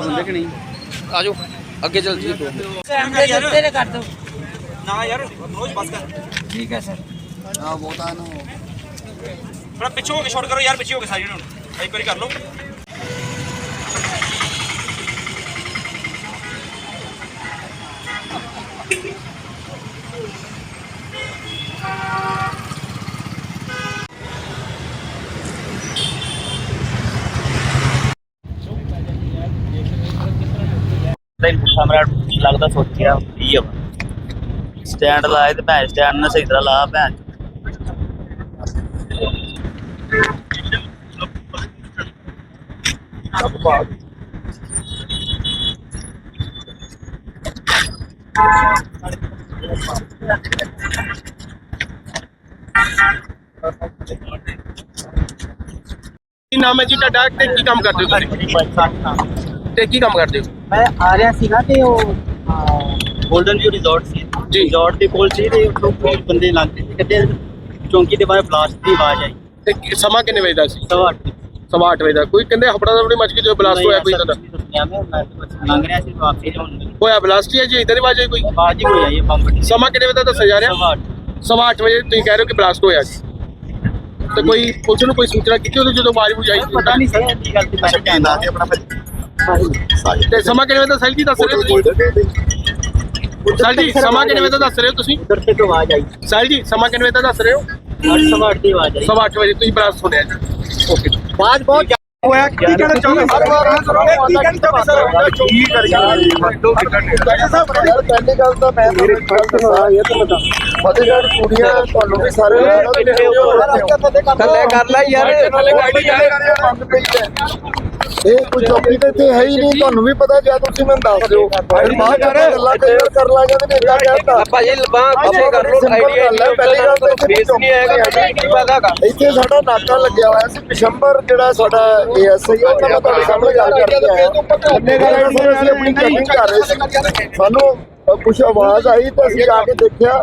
ਹੁੰਦੇ ਕਿ ਨਹੀਂ? ਆਜੋ ਅੱਗੇ ਚੱਲ ਜੀ। ਉੱਤੇ ਨੇ ਕਰ ਦੋ। ਨਾ ਯਾਰ ਰੋਜ਼ ਬਸ ਕਰ। ਠੀਕ ਹੈ ਸਰ। ਆ ਬਹੁਤਾ ਨੂੰ ਥੋੜਾ ਪਿੱਛੇ ਹੋ ਕੇ ਸ਼ਾਟ ਕਰੋ ਯਾਰ ਪਿੱਛੇ ਹੋ ਕੇ ਸਾਈਡ ਨੂੰ। ਇੱਕ ਵਾਰੀ ਕਰ ਲਓ। ਨਹੀਂ ਪੁੱਠਾ ਮੇਰਾ ਲੱਗਦਾ ਸੋਚਿਆ ਹੀ ਆ ਸਟੈਂਡ ਲਾਏ ਤੇ ਭੈਣ ਸਟੈਂਡ ਨਾਲ ਸਹੀ ਤਰ੍ਹਾਂ ਲਾ ਭੈਣ। ਕੀ ਨਾਮ ਹੈ ਜੀ ਤੁਹਾਡਾ ਤੇ ਕੀ ਕੰਮ ਕਰਦੇ ਹੋ ਤੁਸੀਂ? ਤੇ ਕੀ ਕੰਮ ਕਰਦੇ ਹੋ? ਮੈਂ ਆ ਰਿਹਾ ਸੀਗਾ ਤੇ ਉਹ 골ਡਨ ਵਿਊ ਰਿਜ਼ੋਰਟ ਸੀ। ਜੀ। ਰਿਜ਼ੋਰਟ ਦੇ ਕੋਲ ਸੀ ਤੇ ਉੱਥੋਂ ਕੋਈ ਬੰਦੇ ਲੱਗਦੇ ਸੀ। ਕਿਤੇ ਚੌਂਕੀ ਦੇ ਬਾਹਰ ਬਲਾਸਟ ਦੀ ਆਵਾਜ਼ ਆਈ। ਤੇ ਕੀ- ਸਮਾਂ ਕਿੰਨੇ ਵਜੇ ਦਾ ਸੀ? ਸਵਾ ਅੱਠ ਸਵਾ ਅੱਠ ਵਜੇ ਦਾ। ਕੋਈ ਕਹਿੰਦੇ ਹਫੜਾ ਦਫੜੀ ਮੱਚ ਗਈ ਜਦੋਂ ਬਲਾਸਟ ਹੋਇਆ ਕੋਈ ਤੁਹਾਡਾ ਦੁਨੀਆ ਮੈਂ ਮੈਂ ਬਸ ਲੰਘ ਰਿਹਾ ਸੀ ਵਾਪਸੀ ਜਾਣ ਲਈ। ਹੋਇਆ ਬਲਾਸਟ ਹੀ ਹੈ ਜੀ ਇਧਰ ਦੀ ਆਵਾਜ਼ ਆਈ ਕੋਈ? ਆਵਾਜ਼ ਹੀ ਕੋਈ ਆਈ ਹੈ ਬੰਬ ਦੀ। ਸਮਾਂ ਕਿੰਨੇ ਵਜੇ ਦਾ ਦੱਸਿਆ ਜਾ ਰਿਹਾ? ਸਵਾ ਅੱਠ। ਸਵਾ ਅੱਠ ਵਜੇ ਤੁਸੀਂ ਕਹਿ ਰਹੇ ਹੋ ਕਿ ਬਲਾਸਟ ਹੋਇਆ ਜੀ ਤੇ ਕੋਈ ਪੁਲਿਸ ਨੂੰ ਕੋਈ ਸੂਚਨਾ ਕੀਤੀ ਉਦੋਂ ਜਦੋਂ ਆਵਾਜ਼ ਬੁਝਾਈ ਪਤਾ ਨਹੀਂ ਸਹੀ ਕੀ ਗੱਲ ਸੀ ਮੈਂ ਧਿਆਨ ਨਾਲ ਤੇ ਸਮਾਂ ਕਿੰਨੇ ਵਜੇ ਦਾ ਸਾਹਿਲ ਜੀ ਦੱਸ ਰਹੇ ਹੋ ਤੁਸੀਂ? ਸਾਹਿਲ ਜੀ ਸਮਾਂ ਕਿੰਨੇ ਵਜੇ ਦਾ ਦੱਸ ਰਹੇ ਹੋ ਤੁਸੀਂ? ਉਧਰ ਤੇ ਤੋਂ ਆਵਾਜ਼ ਆਈ। ਸਾਹਿਲ ਜੀ ਸਮਾਂ ਕਿੰਨੇ ਵਜੇ ਦਾ ਦੱਸ ਰਹੇ ਹੋ? ਅੱਠ ਸਵਾ ਅੱਠ ਦੀ ਆਵਾਜ਼ ਆਈ। ਸਵਾ ਅੱਠ ਵਜੇ ਤੁਸੀਂ ਬਲਾਸਟ ਸੁਣਿਆ ਜੀ। ਓਕੇ। ਆਵਾਜ਼ ਬਹੁਤ ਹੋਇਆ। ਕੀ ਕਹਿਣਾ ਚਾਹੁੰਦੇ ਕੀ ਕਹਿਣਾ ਚਾਹੁੰਦੇ ਸਰ ਕੀ ਕਰੀਏ ਪਹਿਲੀ ਗੱਲ ਤਾਂ ਮੈਂ ਤੁਹਾਨੂੰ ਇੱਕ ਗੱਲ ਦੱਸਾਂ ਇਹ ਤਾਂ ਬਤਾ ਫਤਿਹਗੜ੍ਹ ਕੁੜੀਆਂ ਤੁਹਾਨੂੰ ਵੀ ਸਾਰੇ ਥੱਲੇ ਕਰ ਲੈ ਯਾਰ। ਥੱਲੇ ਗਾੜੀ ਇਹ ਕੋਈ ਚੌਕੀ ਤੇ ਇੱਥੇ ਹੈ ਹੀ ਨਹੀਂ ਤੁਹਾਨੂੰ ਵੀ ਪਤਾ ਜਾਂ ਤੁਸੀਂ ਮੈਨੂੰ ਦੱਸ ਦਿਓ। ਬਾਅਦ ਚ ਗੱਲਾਂ ਕਈ ਵਾਰ ਕਰ ਲਾ ਜਾਂਦੇ ਨੇ ਇਦਾਂ ਕਹਿੰਦਾ ਭਾਜੀ ਲਬਾਂ ਕਰ ਲੋ ਆਈਡੀਆ ਪਹਿਲੀ ਗੱਲ ਤਾਂ ਇੱਥੇ ਫੇਸ ਨਹੀਂ ਆਏਗਾ ਕੀ ਪਤਾ ਹੈਗਾ। ਇੱਥੇ ਸਾਡਾ ਨਾਕਾ ਲੱਗਿਆ ਹੋਇਆ ਸੀ ਪਿਸ਼ੰਬਰ ਜਿਹੜਾ ਸਾਡਾ ਏਐਸਆਈ ਉਹ ਤਾਂ ਮੈਂ ਤੁਹਾਡੇ ਸਾਹਮਣੇ ਗੱਲ ਕਰਕੇ ਆਇਆ ਅੰਨੇ ਗੱਲ ਅਸੀਂ ਆਪਣੀ ਕਰ ਰਹੇ ਸੀ। ਸਾਨੂੰ ਕੁਝ ਆਵਾਜ਼ ਆਈ ਤਾਂ ਅਸੀਂ ਆ ਕੇ ਦੇਖਿਆ।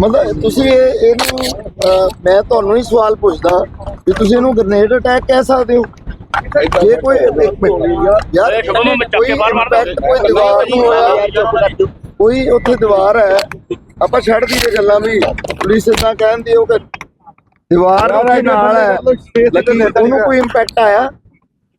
ਮਤਲਬ ਤੁਸੀਂ ਇਹ ਇਹਨੂੰ ਮੈਂ ਤੁਹਾਨੂੰ ਹੀ ਸਵਾਲ ਪੁੱਛਦਾ ਕਿ ਤੁਸੀਂ ਇਹਨੂੰ ਗ੍ਰੇਨੇਡ ਅਟੈਕ ਕਹਿ ਸਕਦੇ ਹੋ? ਜੇ ਕੋਈ ਇੱਕ ਮਿੰਟ ਯਾਰ ਕੋਈ impact ਕੋਈ ਦੀਵਾਰ ਨੂੰ ਹੋਇਆ ਕੋਈ ਉੱਥੇ ਦੀਵਾਰ ਹੈ ਆਪਾਂ ਛੱਡ ਦਈਏ ਗੱਲਾਂ ਵੀ। ਪੁਲਿਸ ਇਦਾਂ ਕਹਿੰਦੀ ਉਹ ਕਿ ਦੀਵਾਰ ਉੱਥੇ ਨਾਲ ਹੈ। ਲੇਕਿਨ ਉਹਨੂੰ ਕੋਈ ਇੰਪੈਕਟ ਆਇਆ?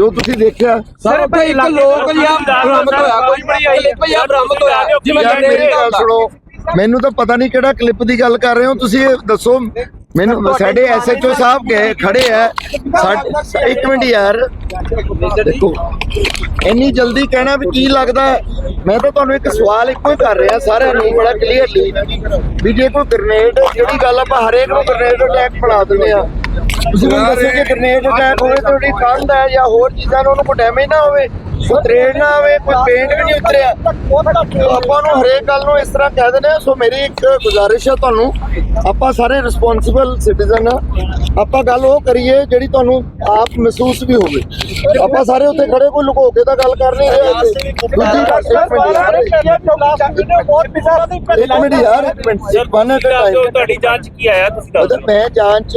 ਜੋ ਤੁਸੀਂ ਦੇਖਿਆ ਸਰ ਭਾਈ ਇੱਕ ਲੋਕ ਜਿਹਾ ਬਰਾਮਦ ਹੋਇਆ ਕੋਈ ਇੱਕ ਜਿਹਾ ਬਰਾਮਦ ਹੋਇਆ। ਜਿਵੇਂ ਜਨਰੇਟਰ ਗੱਲ ਸੁਣੋ ਮੈਨੂੰ ਤਾਂ ਪਤਾ ਨਹੀਂ ਕਿਹੜਾ ਕਲਿੱਪ ਦੀ ਗੱਲ ਕਰ ਰਹੇ ਹੋ ਤੁਸੀਂ ਇਹ ਦੱਸੋ। ਮੈਨੂੰ ਸਾਡੇ ਐਸਐਚਓ ਸਾਹਿਬ ਗਏ ਖੜੇ ਸਾ- ਇੱਕ ਮਿੰਟ ਯਾਰ। ਦੇਖੋ ਇੰਨੀ ਜਲਦੀ ਕਹਿਣਾ ਵੀ ਕੀ ਲੱਗਦਾ? ਮੈਂ ਤਾਂ ਤੁਹਾਨੂੰ ਇੱਕ ਸਵਾਲ ਇੱਕੋ ਹੀ ਕਰ ਰਿਹਾ ਸਾਰਿਆਂ ਨੂੰ ਬੜਾ ਕਲੀਅਰਲੀ ਵੀ ਜੇ ਕੋਈ ਗ੍ਰਨੇਡ ਜਿਹੜੀ ਗੱਲ ਆਪਾਂ ਹਰੇਕ ਨੂੰ ਗ੍ਰਨੇਡ ਅਟੈਕ ਬਣਾ ਦਿੰਦੇ ਆ ਤੁਸੀਂ ਮੈਨੂੰ ਦੱਸੋ ਕਿ ਗ੍ਰਨੇਡ ਅਟੈਕ ਹੋਵੇ ਤਾਂ ਉਹਦੀ ਕੰਧ ਹੈ ਜਾਂ ਹੋਰ ਚੀਜ਼ਾਂ ਨੂੰ ਉਹਨੂੰ ਕੋਈ ਡੈਮੇਜ ਨਾ ਹੋਵੇ ਕੋਈ ਤਰੇੜ ਨਾ ਹੋਵੇ ਕੋਈ ਪੇਂਟ ਵੀ ਨਹੀਂ ਉਤਰਿਆ। ਆਪਾਂ ਨੂੰ ਹਰੇਕ ਗੱਲ ਨੂੰ ਇਸ ਤਰ੍ਹਾਂ ਕਹਿ ਦਿੰਦੇ ਆ ਸੋ ਮੇਰੀ ਇੱਕ ਗੁਜ਼ਾਰਿਸ਼ ਹੈ ਤੁਹਾਨੂੰ। ਆਪਾਂ ਸਾਰੇ ਰਿਸਪੌਂਸਿਬਲ ਸਿਟੀਜ਼ਨ ਆ ਆਪਾਂ ਗੱਲ ਉਹ ਕਰੀਏ ਜਿਹੜੀ ਤੁਹਾਨੂੰ ਆਪ ਮਹਿਸੂਸ ਵੀ ਹੋਵੇ। ਆਪਾਂ ਸਾਰੇ ਉੱਥੇ ਖੜੇ ਕੋਈ ਲੁਕੋ ਕੇ ਤਾਂ ਗੱਲ ਕਰ ਨਹੀਂ ਰਹੇ ਇੱਥੇ। ਦੂਜੀ ਗੱਲ ਇੱਕ ਮਿੰਟ ਯਾਰ। ਇੱਕ minute minute. One at time ਤੁਹਾਡੀ ਜਾਂਚ ਕੀ ਆਇਆ? ਤੁਸੀਂ ਦੱਸੋ। ਮੈਂ ਜਾਂਚ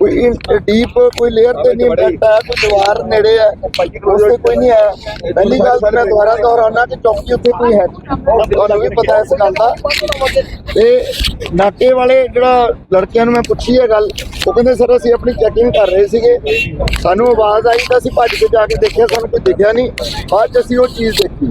ਕੋਈ ਡੀਪ ਕੋਈ ਲੇਅਰ ਤੇ ਨਹੀਂ ਇੰਪੈਕਟ ਆਇਆ ਕੋਈ ਦੀਵਾਰ ਨੇੜੇ ਹੈ ਉਸ ਤੇ ਕੋਈ ਨਹੀਂ ਆਇਆ ਪਹਿਲੀ ਗੱਲ ਤਾਂ ਮੈਂ ਦੁਬਾਰਾ ਦੁਹਰਾਉਣਾ ਕਿ ਚੌਕੀ ਉੱਤੇ ਕੋਈ ਹੈ ਨਹੀਂ। ਤੁਹਾਨੂੰ ਵੀ ਪਤਾ ਇਸ ਗੱਲ ਦਾ। ਤੇ ਨਾਕੇ ਵਾਲੇ ਜਿਹੜਾ ਲੜਕਿਆਂ ਨੂੰ ਮੈਂ ਪੁੱਛੀ ਹੈ ਗੱਲ ਉਹ ਕਹਿੰਦੇ ਸਰ ਅਸੀਂ ਆਪਣੀ ਚੈਕਿੰਗ ਕਰ ਰਹੇ ਸੀਗੇ। ਸਾਨੂੰ ਆਵਾਜ਼ ਆਈ ਤਾਂ ਅਸੀਂ ਭੱਜ ਕੇ ਜਾ ਕੇ ਦੇਖਿਆ ਸਾਨੂੰ ਕੋਈ ਦਿਖਿਆ ਨਹੀਂ। ਬਾਅਦ ਚ ਅਸੀਂ ਉਹ ਚੀਜ਼ ਦੇਖੀ।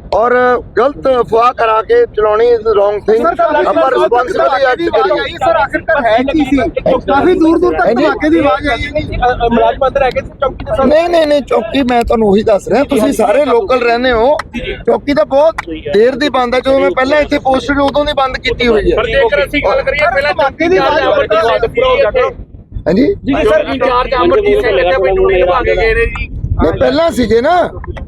ਔਰ ਗਲਤ ਅਫਵਾਹ ਕਰਾ ਕੇ ਚਲਾਉਣੀ ਇਜ਼ ਰੋਂਗ ਥਿੰਗ ਆਪਾਂ ਰਿਸਪੌਂਸਿਬਿਲਟੀ ਐਕਟ ਕਰੀਏ ਸਰ ਆਖਿਰਕਾਰ ਹੈ ਕੀ ਸੀ? ਕਾਫੀ ਦੂਰ ਦੂਰ ਤੱਕ ਧਮਾਕੇ ਦੀ ਆਵਾਜ਼ ਆਈ ਹੈ ਮੁਲਾਜ਼ਮ ਅੰਦਰ ਹੈਗੇ ਚੌਕੀ ਦੇ ਨਹੀਂ ਨਹੀਂ ਨਹੀਂ ਚੌਕੀ ਮੈਂ ਤੁਹਾਨੂੰ ਉਹੀ ਦੱਸ ਰਿਹਾ। ਤੁਸੀਂ ਸਾਰੇ ਲੋਕਲ ਰਹਿੰਦੇ ਹੋ। ਚੌਕੀ ਤਾਂ ਬਹੁਤ ਦੇਰ ਦੀ ਬੰਦ ਹੈ। ਜਦੋਂ ਮੈਂ ਪਹਿਲਾਂ ਇੱਥੇ ਪੋਸਟਡ ਉਦੋਂ ਦੀ ਬੰਦ ਕੀਤੀ ਹੋਈ ਹੈ। ਜੇਕਰ ਅਸੀਂ ਗੱਲ ਕਰੀਏ ਪਹਿਲਾਂ ਧਮਾਕੇ ਦੀ ਆਵਾਜ਼ ਹਾਂਜੀ? ਜੀ ਸਰ ਇੰਚਾਰਜ ਅਮਰਜੀਤ ਸਿੰਘ ਇੱਥੇ ਆਪਣੀ ਡਿਊਟੀ ਨਿਭਾ ਕੇ ਗਏ ਨੇ ਜੀ। ਪਹਿਲਾਂ ਸੀਗੇ ਨਾ।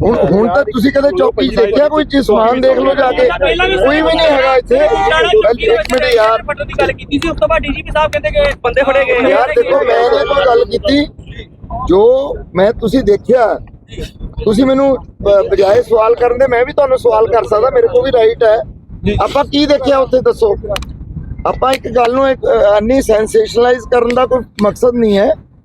ਹੁਣ ਹੁਣ ਤਾਂ ਤੁਸੀਂ ਕਦੇ ਚੌਕੀ ਦੇਖਿਆ ਕੋਈ ਚੀਜ਼ ਸਮਾਨ ਦੇਖ ਲਓ ਜਾ ਕੇ? ਕੋਈ ਵੀ ਨਹੀਂ ਹੈਗਾ ਇੱਥੇ। ਇੱਕ ਮਿੰਟ ਯਾਰ। ਦੀ ਗੱਲ ਕੀਤੀ ਸੀ ਉਸ ਤੋਂ ਬਾਅਦ ਡੀਜੀਪੀ ਸਾਹਿਬ ਕਹਿੰਦੇ ਕਿ ਬੰਦੇ ਫੜੇ ਗਏ। ਯਾਰ ਦੇਖੋ ਮੈਂ ਇਹ ਕੋਈ ਗੱਲ ਕੀਤੀ। ਜੋ ਮੈਂ ਤੁਸੀਂ ਦੇਖਿਆ ਤੁਸੀਂ ਮੈਨੂੰ ਬਜਾਏ ਸਵਾਲ ਕਰਨ ਦੇ ਮੈਂ ਵੀ ਤੁਹਾਨੂੰ ਸਵਾਲ ਕਰ ਸਕਦਾ ਮੇਰੇ ਕੋਲ ਵੀ ਰਾਈਟ ਹੈ। ਆਪਾਂ ਕੀ ਦੇਖਿਆ ਉੱਥੇ ਦੱਸੋ? ਆਪਾਂ ਇੱਕ ਗੱਲ ਨੂੰ ਇੱਕ ਅੰਨੀ ਸੈਂਸੇਸ਼ਨਲਾਈਜ਼ ਕਰਨ ਦਾ ਕੋਈ ਮਕਸਦ ਨਹੀਂ ਹੈ।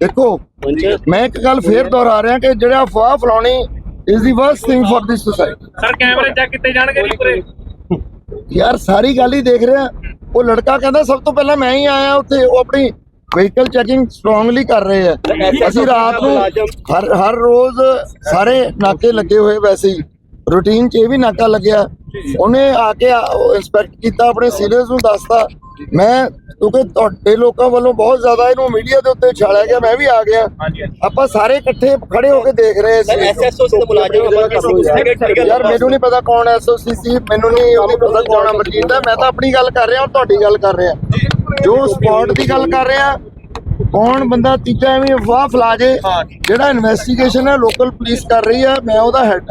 ਦੇਖੋ ਮੈਂ ਇੱਕ ਗੱਲ ਫੇਰ ਦੁਹਰਾ ਰਿਹਾ ਕਿ ਜਿਹੜਾ ਅਫਵਾਹ ਫਲਾਉਣੀ is the worst thing for this society sir ਕੈਮਰੇ ਚੈੱਕ ਕੀਤੇ ਜਾਣਗੇ ਜੀ ਪੂਰੇ? ਯਾਰ ਸਾਰੀ ਗੱਲ ਹੀ ਦੇਖ ਰਿਹਾ। ਉਹ ਲੜਕਾ ਕਹਿੰਦਾ ਸਭ ਤੋਂ ਪਹਿਲਾਂ ਮੈਂ ਹੀ ਆਇਆ ਉੱਥੇ। ਉਹ ਆਪਣੀ ਵਹੀਕਲ ਚੈਕਿੰਗ ਸਟਰੋਂਗਲੀ ਕਰ ਰਹੇ ਆ। ਅਸੀਂ ਰਾਤ ਨੂੰ ਹਰ ਹਰ ਰੋਜ਼ ਸਾਰੇ ਨਾਕੇ ਲੱਗੇ ਹੋਏ ਵੈਸੇ ਹੀ। ਰੂਟੀਨ 'ਚ ਇਹ ਵੀ ਨਾਕਾ ਲੱਗਿਆ। ਉਹਨੇ ਆ ਕੇ ਇਨਸਪੈਕਟ ਕੀਤਾ ਆਪਣੇ ਸੀਨੀਅਰਸ ਨੂੰ ਦੱਸਤਾ। ਮੈਂ ਕਿਉਂਕਿ ਤੁਹਾਡੇ ਲੋਕਾਂ ਵੱਲੋਂ ਬਹੁਤ ਜ਼ਿਆਦਾ ਇਹਨੂੰ ਮੀਡੀਆ ਦੇ ਉੱਤੇ ਛਾਲਿਆ ਗਿਆ ਮੈਂ ਵੀ ਆ ਗਿਆ। ਆਪਾਂ ਸਾਰੇ ਇਕੱਠੇ ਖੜੇ ਹੋ ਕੇ ਦੇਖ ਰਹੇ ਸੀ। ਐਸਐਸਓ ਦੇ ਮੁਲਾਜ਼ਮ ਯਾਰ ਮੈਨੂੰ ਨਹੀਂ ਪਤਾ ਕੌਣ ਐਸਓਸੀ ਸੀ ਮੈਨੂੰ ਨਹੀਂ ਉਹਦੀ ਪਤਾ ਕੌਣ ਅਮਰਜੀਤ ਹੈ ਮੈਂ ਤਾਂ ਆਪਣੀ ਗੱਲ ਕਰ ਰਿਹਾ ਔਰ ਤੁਹਾਡੀ ਗੱਲ ਕਰ ਰਿਹਾ। ਜੋ ਸਪੌਟ ਦੀ ਗੱਲ ਕਰ ਰਿਹਾ ਕੌਣ ਬੰਦਾ ਤੀਜਾ ਐਵੇਂ ਅਫਵਾਹ ਫਲਾ ਜੇ ਜਿਹੜਾ ਇਨਵੈਸਟੀਗੇਸ਼ਨ ਹੈ ਲੋਕਲ ਪੁਲਿਸ ਕਰ ਰਹੀ ਹੈ ਮੈਂ ਉਹਦਾ ਹੈਡ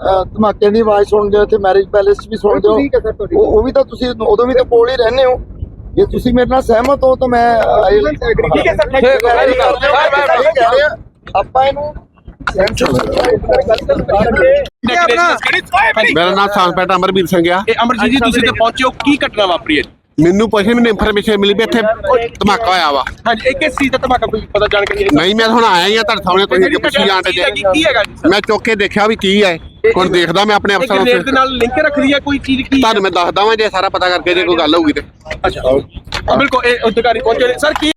ਅਹ, ਧਮਾਕਿਆਂ ਦੀ ਆਵਾਜ਼ ਸੁਣਦੇ ਹੋ ਤੇ ਮੈਰਿਜ ਪੈਲੇਸ ਵੀ ਸੁਣਦੇ ਹੋ। ਉਹ ਵੀ ਤਾਂ ਤੁਸੀਂ ਉਦੋਂ ਵੀ ਤਾਂ ਕੋਲ ਹੀ ਰਹਿੰਦੇ ਹੋ। ਜੇ ਤੁਸੀਂ ਮੇਰੇ ਨਾਲ ਸਹਿਮਤ ਹੋ ਤਾਂ ਮੈਂ ਠੀਕ ਹੈ ਸਰ ਠੀਕ ਹੈ, ਆਪਾਂ ਇਹਨੂੰ ਮੇਰਾ ਨਾਮ ਸਾਂਸਪੇਟ ਅਮਰਵੀਰ ਸਿੰਘ ਆ। ਇਹ ਅਮਰਜੀਤ ਜੀ ਤੁਸੀਂ ਤੇ ਪਹੁੰਚੇ ਹੋ। ਕੀ ਘਟਨਾ ਵਾਪਰੀ ਹੈ? ਮੈਨੂੰ ਪੁੱਛੇ ਮੈਨੂੰ ਇਨਫੋਰਮੇਸ਼ਨ ਮਿਲੀ ਵੀ ਇੱਥੇ ਧਮਾਕਾ ਹੋਇਆ ਵਾ। ਹਾਂਜੀ ਇਹ ਕਿਸ ਚੀਜ਼ ਦਾ ਧਮਾਕਾ ਕੋਈ ਪਤਾ ਜਾਣਕਾਰੀ ਨਹੀਂ ਮੈਂ ਹੁਣ ਆਇਆ ਹੀ ਆ ਤੁਹਾਡੇ ਸਾਹਮਣੇ ਤੁਸੀਂ ਪੁੱਛੀ ਜਾਂਦੇ ਜੇ। ਮੈਂ ਚੁੱਕ ਕੇ ਦੇਖਿਆ ਵੀ ਕੀ ਹੈ। ਹੁਣ ਦੇਖਦਾ ਮੈਂ ਆਪਣੇ ਅਫਸਰਾਂ ਗ੍ਰੇਡ ਦੇ ਨੂੰ ਨਾਲ ਲਿੰਕ ਰੱਖਦੀ ਹੈ ਕੋਈ ਚੀਜ਼ ਕੀ ਤੁਹਾਨੂੰ ਮੈਂ ਦੱਸਦਾ ਵਾਂ ਜੇ ਸਾਰਾ ਪਤਾ ਕਰਕੇ ਜੇ ਕੋਈ ਗੱਲ ਹੋਊਗੀ ਤੇ ਅੱਛਾ ਬਿਲਕੁਲ ਇਹ ਅਧਿਕਾਰੀ ਪਹੁੰਚੇ ਨੇ। ਸਰ ਕੀ